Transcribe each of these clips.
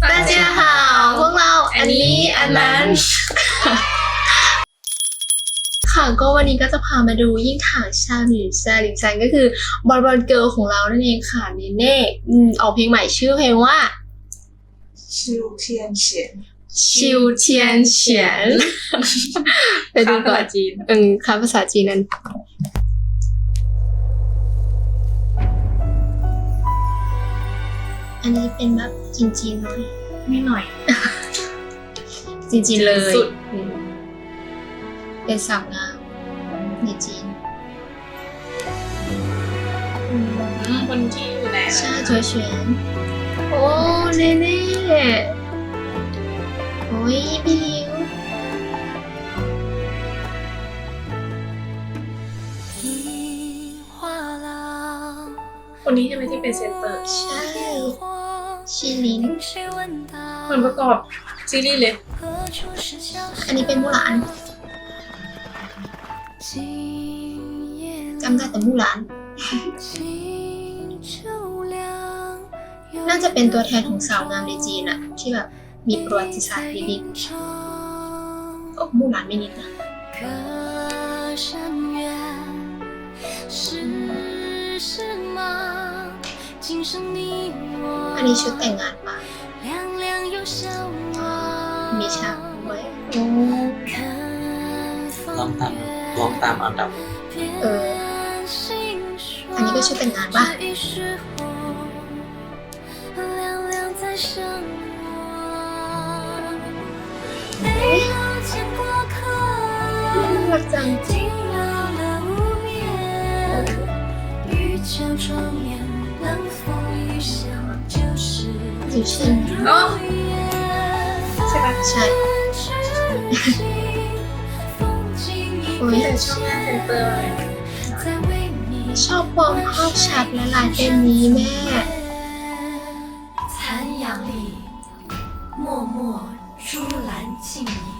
大家好พวกเราอันนี้อันนั้น ค่ะก็วันนี้ก็จะพามาดูยิ่งถางชาหลินชาหลินชันก็คือบอลบอลเกิร์ลของเรานั่นเองค่ะเนเน่อืมออกเพลงใหม่ชื่อเพลงว่า 秋天闲， ชิวเทียนเฉียน ไปดูก่อน จีน อืมค่ะภาษาจีนนั้น อันนี้เป็นแบบจีนๆหน่อยไม่หน่อย จีนๆเลยสุดอืมเป็นสาวงามในจีนอืมคนที่อยู่ไหนชาจัวเฉียนโอ้เน่เน่โอ้ยพี่ลิวคนนี้ใช่ไหมที่เป็นเซนเตอร์ ใช่ชิ ลิน คนประกอบซีรีส์เลย อันนี้เป็นมูหลานจำได้แต่มูหลาน น่าจะเป็นตัวแทนของสาวงามในจีนอะที่แบบมีประวัติศาสตร์ดีๆโอ้มูหลานไม่นิดนะ 隔山远，是什么？今生你我， อันนี้ชุดแต่งงานปะ 凉凉又相望。 มีฉากด้วยโอ้ 看 ลอง 风 ตาม 月 ลองตามอันดับ 呃边心说 อันนี้ก็ชุดแต่งงานปะ 这一时候，凉凉在生我。没有见过客。 น่ารักจัง 惊扰了无 眠，玉桥窗沿，冷风雨响，就是 อยู่เช่น เนาะ 如愿。 ใช่ปะ ใช่ 至今，风景一 โอ้ย แต่ชอบหน้าเซนเตอร์เลย 在为你 ชอบความภาพชัดและลายเต้นนี้แม่ 残阳里，脉脉珠兰镜影，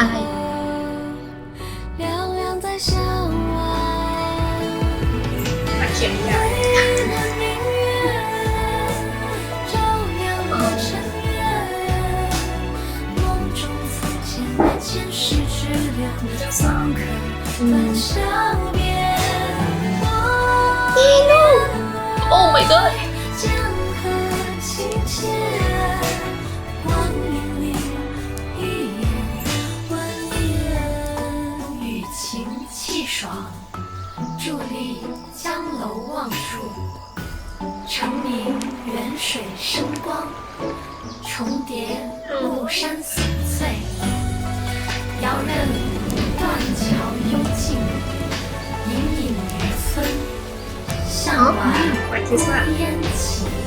哎。啊天呀！哦。Oh! Oh my god! 伫立江楼望树，澄明远水生光，重叠雾山耸翠，遥认断桥幽径，隐隐渔村向晚，孤烟起。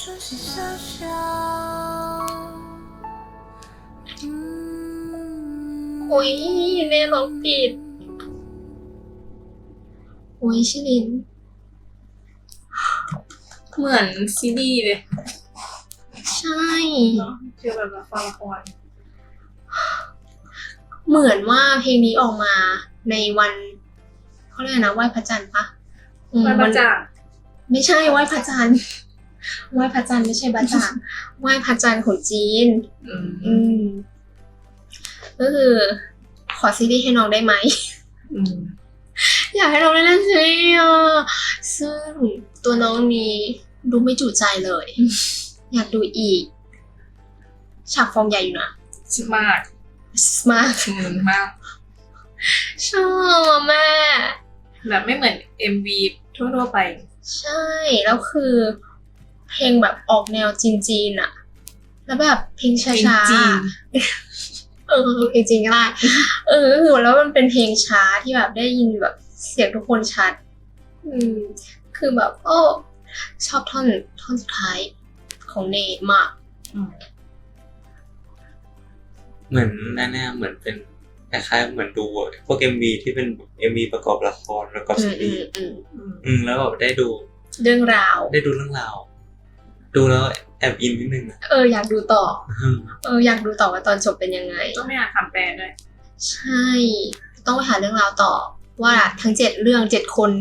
春心相晓。嗯 โอ้ยเล่ร้องผิดโอ้ยชิลิน เหมือนซีรีส์เลย ใช่ เนาะ ฟีลแบบละครละคร เหมือนว่าเพลงนี้ออกมาในวันเขาเรียกอะไรนะไหว้พระจันทร์ปะอืม มันมาจาก ไม่ใช่ไหว้พระจันทร์ ไหว้พระจันทร์ไม่ใช่บาจ่างไหว้พระจันทร์ของจีนอืมอืมก็คือ ขอซีรีส์ให้น้องได้ไหมอืมอยากให้น้องได้เล่นซีรีส์อะซึ่งตัวน้องนี้ดูไม่จุใจเลย อยากดูอีก ฉากฟองใหญ่อยู่นะสมาร์ทมากอืมมากชอบแม่แบบไม่เหมือน MV ทั่วๆไป ใช่ แล้วคือ เพลงแบบออกแนวจีนๆอะแล้วแบบเพลงช้าเพลงจีนๆเออเพลงจีนก็ได้เออก็คือแล้วมันเป็นเพลงช้าที่แบบได้ยินแบบเสียงทุกคนชัด อืม คือแบบโอ้ชอบท่อนท่อนสุดท้ายของเนมากอืมเหมือนนั่นแน่เหมือนเป็นคล้ายๆเหมือนดูพวกเอ็มวีที่เป็นเอ็มวีประกอบละครประกอบอืซีมอืรีมส์อืมอืมอืมแล้วแบบได้ดู เรื่องราว ได้ดูเรื่องราว ดูแล้วแอบอินนิดนึงนะเอออยากดูต่อ เอออยากดูต่อว่าตอนจบเป็นยังไง ต้องไม่อ่านคำแปลด้วย ใช่ ต้องไปหาเรื่องราวต่อ ว่าทั้งเจ็ดเรื่องเจ็ดคน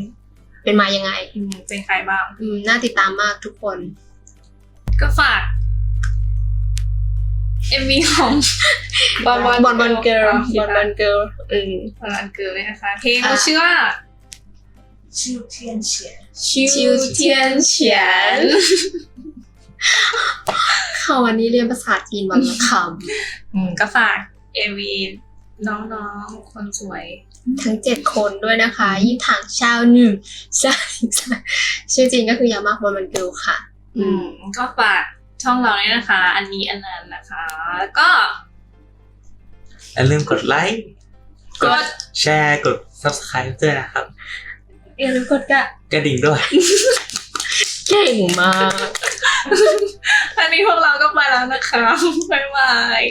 เป็นมายังไง อืมเป็นใครบ้าง อืมน่าติดตามมากทุกคน ก็ฝากเอ็มวีของบอลบอลบอลบอลเกิร์ลบอลบอลเกิร์ลอืมบอลบอลเกิร์ลเลยนะคะ เพลงเขาชื่อว่าชิวเทียนเฉียนชิวเทียนเฉียน ค่ะวันนี้เรียนภาษาจีนวันละคอืมก็ฝาก MV น้องๆ คนสวยำทั้งเจ็ดคนด้วยนะคะ ยิ่งถังชาวหนึ่งชาชื่อจริงก็คือยามากบอลบอลเกิร์ลค่ะ อืมก็ฝากช่องเราเนี่ยนะคะ อันนี้อันนั้นนะคะ แล้วก็อย่าลืมกดไลค์กดแชร์ กด subscribe ด้วยนะครับ อย่าลืมกดกระ กระดิ่งด้วย เก่งมาก อันนี้พวกเราก็ไปแล้วนะคะบ๊ายบาย